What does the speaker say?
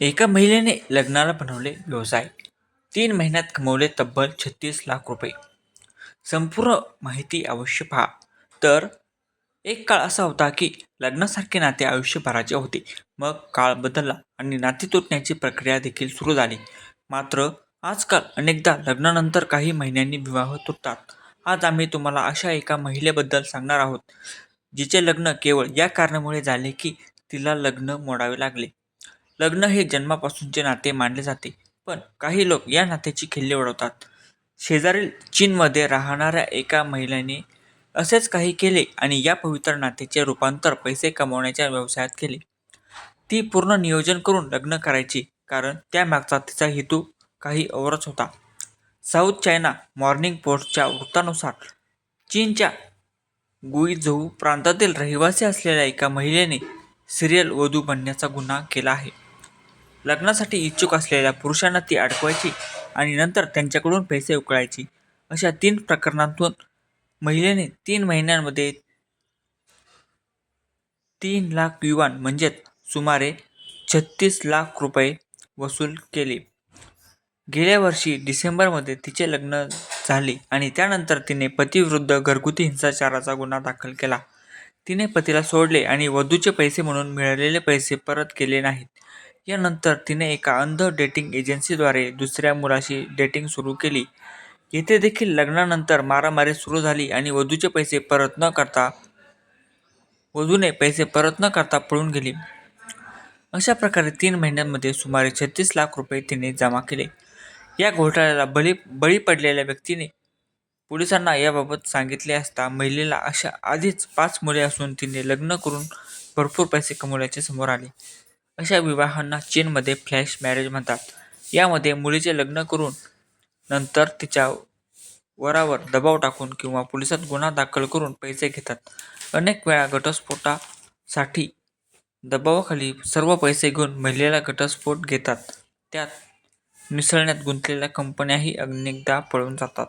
एका महिलेने लग्नाला बनवले व्यवसाय. तीन महिन्यात कमवले तब्बल छत्तीस लाख रुपये. संपूर्ण माहिती अवश्य पहा. तर एक काळ असा होता की लग्नासारखे नाते आयुष्यभराचे होते. मग काळ बदलला आणि नाते तुटण्याची प्रक्रिया देखील सुरू झाली. मात्र आजकाल अनेकदा लग्नानंतर काही महिन्यांनी विवाह तुटतात. आज आम्ही तुम्हाला अशा एका महिलेबद्दल सांगणार आहोत जिचे लग्न केवळ या कारणामुळे झाले की तिला लग्न मोडावे लागले. लग्न हे जन्मापासूनचे नाते मानले जाते पण काही लोक या नात्याची खिल्ली उडवतात शेजारील चीनमध्ये राहणाऱ्या एका महिलेने असेच काही केले आणि या पवित्र नात्याचे रूपांतर पैसे कमवण्याच्या व्यवसायात केले. ती पूर्ण नियोजन करून लग्न करायची कारण त्यामागचा तिचा हेतू काही औरच होता. साऊथ चायना मॉर्निंग पोस्टच्या वृत्तानुसार चीनच्या गुईझोऊ प्रांतातील रहिवासी असलेल्या एका महिलेने सिरियल वधू बनण्याचा गुन्हा केला आहे. लग्नासाठी इच्छुक असलेल्या पुरुषांना ती अडकवायची आणि नंतर त्यांच्याकडून पैसे उकळायची. अशा तीन प्रकरणांतून महिलेने तीन महिन्यांमध्ये तीन लाख युवान म्हणजेच सुमारे छत्तीस लाख रुपये वसूल केले. गेल्या वर्षी डिसेंबरमध्ये तिचे लग्न झाले आणि त्यानंतर तिने पतीविरुद्ध घरगुती हिंसाचाराचा गुन्हा दाखल केला. तिने पतीला सोडले आणि वधूचे पैसे म्हणून मिळालेले पैसे परत केले नाहीत. यानंतर तिने एका अंध डेटिंग एजन्सीद्वारे दुसऱ्या मुलाशी डेटिंग सुरू केली. येथे देखील लग्नानंतर मारामारी सुरू झाली आणि वधूचे पैसे परत न करता वधूने पैसे परत न करता पळून गेली. अशा प्रकारे तीन महिन्यांमध्ये सुमारे छत्तीस लाख रुपये तिने जमा केले. या घोटाळ्याला बळी बळी पडलेल्या व्यक्तीने पोलिसांना याबाबत सांगितले असता महिलेला अशा आधीच पाच मुले असून तिने लग्न करून भरपूर पैसे कमवल्याचे समोर आले. अशा विवाहांना चीनमध्ये फ्लॅश मॅरेज म्हणतात. यामध्ये मुलीचे लग्न करून नंतर तिच्या वरावर दबाव टाकून किंवा पोलिसात गुन्हा दाखल करून पैसे घेतात. अनेक वेळा घटस्फोटासाठी दबावाखाली सर्व पैसे घेऊन महिलेला घटस्फोट घेतात. त्यात मिसळण्यात गुंतलेल्या कंपन्याही अनेकदा पळून जातात.